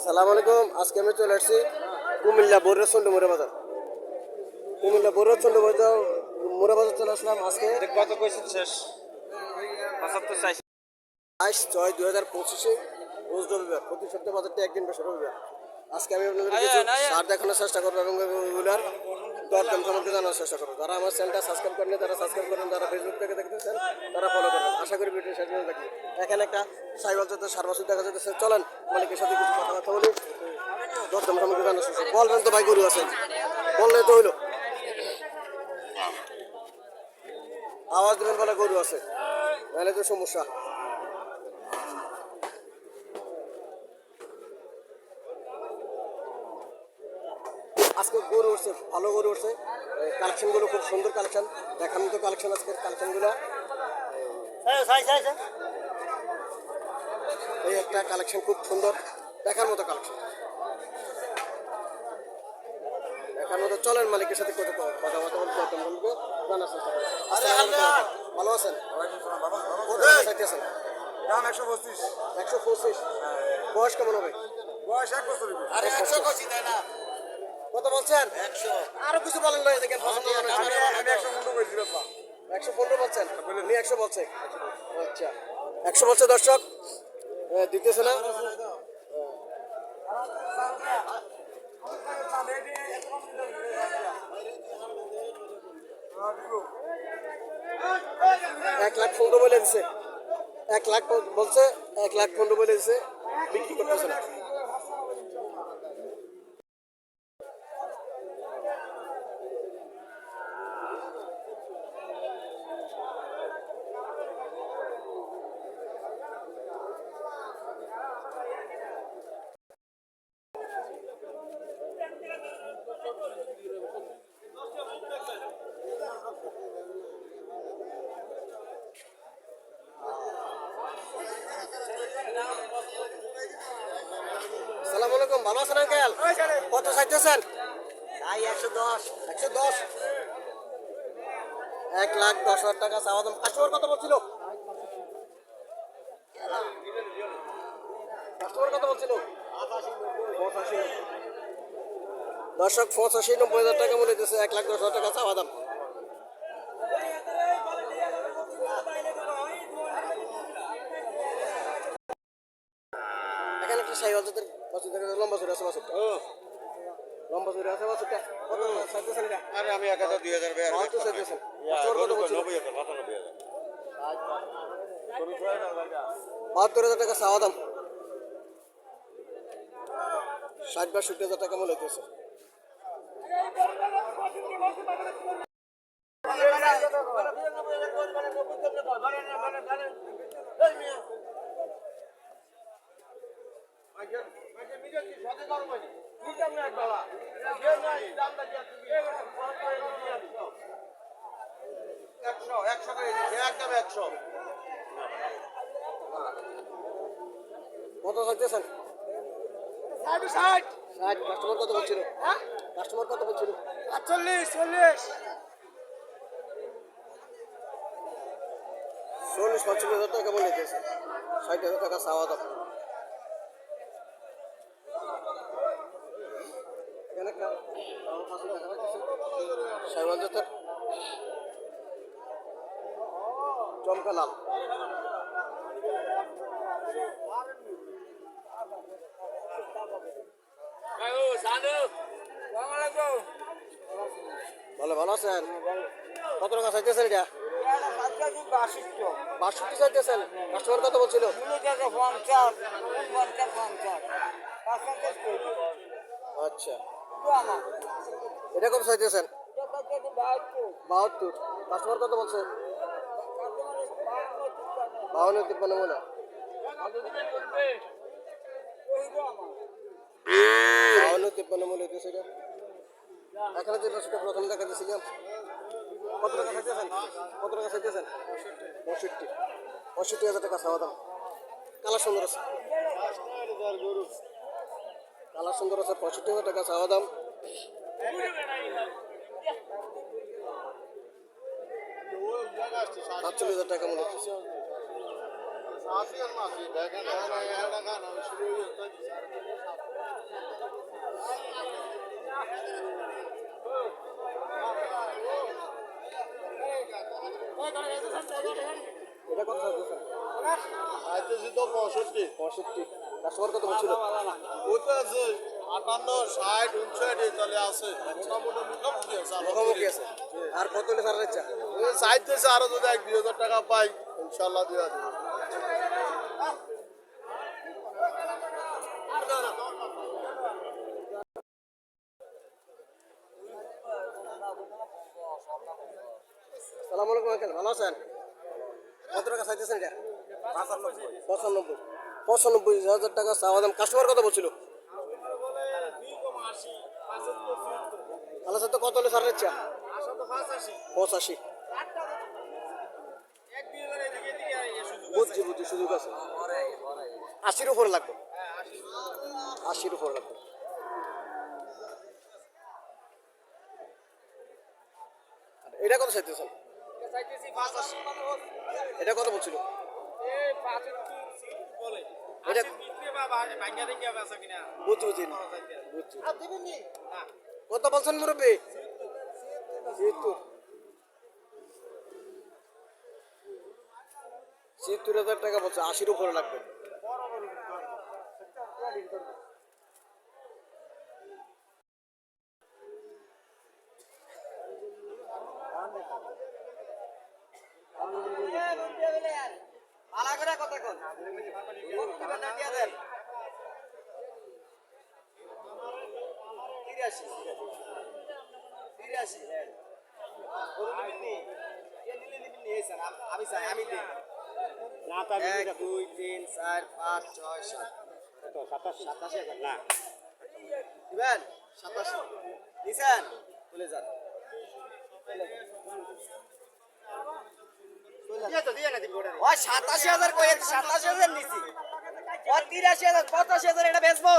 আসসালামু আলাইকুম। আজকে আমি চলে আসছি কুমিল্লা বোর চন্ড মোরা বাজার। কুমিল্লা বোর চন্ড বাজার বাজার চলে আসলাম আজকে। কত কইছেন শেষ। পঁচাত্তর চাইছি। বাইশ ছয় দুই হাজার পঁচিশে রোজ রবিবার প্রতি সপ্তাহে বাজারটা একদিন বসে রবিবার। আজকে আমি আপনাদের কিছু সার দেখানোর চেষ্টা করব এবং রেগুলার দরদাম সম্পর্কে জানার চেষ্টা করব যারা আমার চ্যানেলটা সাবস্ক্রাইব করেন তারা সাবস্ক্রাইব করেন, যারা ফেসবুক থেকে দেখতেছেন, তারা ফলো করেন। আশা করি ভিডিও শেষ পর্যন্ত দেখবেন। এখানে একটা সাইকেল যাতে সার দেখা যাচ্ছে চলেন, মালিকের সাথে কিছু কথাবার্তা বলি। দরদাম সম্পর্কে জানার চেষ্টা বলবেন তো ভাই, গরু আছেন বললে তো হইল। আওয়াজ দেবেন বলে গরু আছে। নাহলে তো সমস্যা। আজকে গরু উঠছে ভালো গরু উঠছে। কালেকশনগুলো খুব সুন্দর কালেকশন। দেখার মতো কালেকশন আজকের কালেকশনগুলো। এই একটা কালেকশন খুব সুন্দর। দেখার মতো কালেকশন। দেখার মতো চলেন মালিকের সাথে কত কথাবার্তা বলতে একদম বলব জানার চেষ্টা করব। ভালো আছেন? দাম একশো পঁচিশ। একশো পঁচিশ। বয়স কেমন হবে? বয়স এক বছর। আরে একশো কত বলছেন? আরও কিছু বলেন না দেখেন পছন্দ আমি একশো পনেরো করেছি বাবা একশো পনেরো বলছেন? উনি একশো বলছে। আচ্ছা। একশো বলছে দর্শক। দিতেছে না? এক লাখ পনেরো বলে দিছে। এক লাখ বলছে এক লাখ পনেরো বলে দিছে। বিক্রি করতেছে না সালাম আলাইকুম ভালো আছেন আঙ্কেল কত চাইতেছেন একশো দশ। একশো দশ। এক লাখ দশ হাজার টাকা চাওয়া দাম। কাস্টমার কত বলছিল? কাস্টমার কত বলছিল? পঁচাশি। দর্শক পঁচাশি নব্বই হাজার টাকা মনে দিতেছে এক লাখ দশ হাজার টাকা চাওয়া দাম। এখানে একটা সাই বাজাতের বাছুর দেখা যায়, লম্বা চুরি আছে বাছুরটা। লম্বা চুরি আছে বাছুরটা কত চাইতেছেন এটা আরে আমি এক হাজার দুই হাজার বেয়ার কত চাইতেছেন নব্বই হাজার পঁচানব্বই হাজার বাহাত্তর হাজার টাকা চাওয়া দাম ষাট বাষট্টি হাজার টাকা মনে হইতেছে একশো একশো করে দিচ্ছি একদম একশো কত চাইতেছেন ষাট ষাট কাস্টমার কত বলছিল হ্যাঁ কাস্টমার কত বলছিল আটচল্লিশ চল্লিশ চল্লিশ পঁয়তাল্লিশ হাজার টাকা মনে হইতেছে ষাট হাজার টাকা চাওয়া দাম এখানে একটা আমার পাশে দেখা যাচ্ছে সাইওয়াল জাতের ভালো ভালো আছেন? কত টাকা চাইতেছেন এটা? বাষট্টি চাইতেছেন? কাস্টমার কত বলছিল? আচ্ছা। এটা কত চাইতেছেন? বাহাত্তর। কাস্টমার কত বলছে? বাউন্ন তিপ্পান্ন মনে বাউন্ন তিপ্পান্ন মনে হইতেছে এটা। এখানে যে বাসটা প্রথম দেখা দিয়েছে যে কত টাকা চাইতেছেন কত টাকা চাইতেছেন পঁয়ষট্টি। পঁয়ষট্টি হাজার টাকা চাওয়া দাম কালার সুন্দর আছে। কালার সুন্দর আছে, পঁয়ষট্টি হাজার টাকা চাওয়া দাম সাতচল্লিশ হাজার টাকা মনে হচ্ছে পঁয়ষট্টি। পঁয়ষট্টি। কত হচ্ছিল ওই তো আছে। আটান্ন ষাট উনষাট এই চলে আছে। মোটামুটি মুখোমুখি আছে মুখোমুখি আছে। আর কত হলে সারার ইচ্ছা চাইতেছে আরও যদি এক দুই হাজার টাকা পাই ইনশাল্লাহ সালাম আলাইকুম আঙ্কেল। ভালো আছেন? কত টাকা চাইতেছেন এটা? পঁচানব্বই। পঁচানব্বই হাজার টাকা চাওয়া দাম কাস্টমার কথা বলছিল। স্যার তো কত হলে সারার ইচ্ছা পঁচাশি। বুঝছি বুঝছি সুযোগ আছে। আশির উপরে লাগবে? আশির উপরে। লাগবে। এটা কত চাইতেছেন? এটা কত বলছিল? এটা বুঝছি বুঝছি। কত বলছেন মুরব্বী? ছিয়াত্তর। হাজার টাকা বলছে আশির উপরে লাগবে। দুই তিন চার পাঁচ ছয় সাত সাতাশি হাজার না দিবেন সাতাশি দিছেন বলে যান সাতাশি হাজার কই? সাতাশি হাজার নিছি। তিরাশি হাজার, পঁচাশি হাজার এটা বেচবো।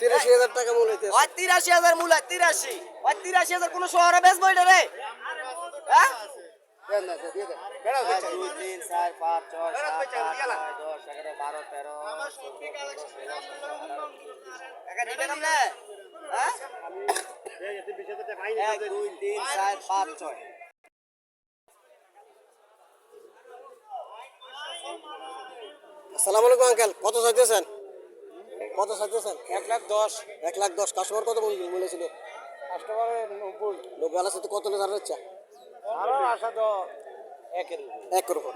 তিরাশি হাজার টাকা মূল হইতে ওই তিরাশি হাজার মূল হয় তিরাশি ওই তিরাশি হাজার কোন শহরে বেচবো এটা রে হ্যাঁ এক, তিন, চার, পাঁচ, ছয়? হ্যাঁ? দুই, তিন, চার, পাঁচ, ছয়। আসসালামু আলাইকুম আঙ্কেল কত চাইতেছেন কত চাইতেছেন এক লাখ দশ। এক লাখ দশ। কাস্টমার কত বলেছিল? কাস্টমারের নব্বই। নব্বই আলার সাথে কত জানার ইচ্ছা আরও আসা তো একের একের উপর।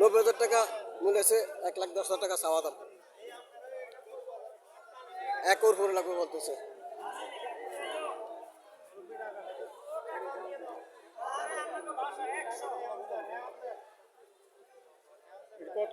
নব্বই হাজার টাকা আছে এক লাখ দশ হাজার টাকা চাওয়া দাম। এক ওর উপরে লাগবে বলতেছে। কত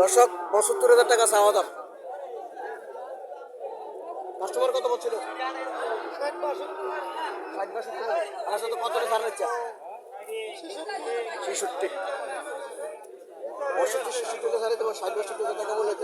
দর্শক পঁচাত্তর হাজার টাকা চাওয়া দাম। কাস্টমার কত বলছিল? আমার সাথে কত ছাড়ার ইচ্ছা ছেষট্টি। তোমার ষাট, বাষট্টি টাকা মনে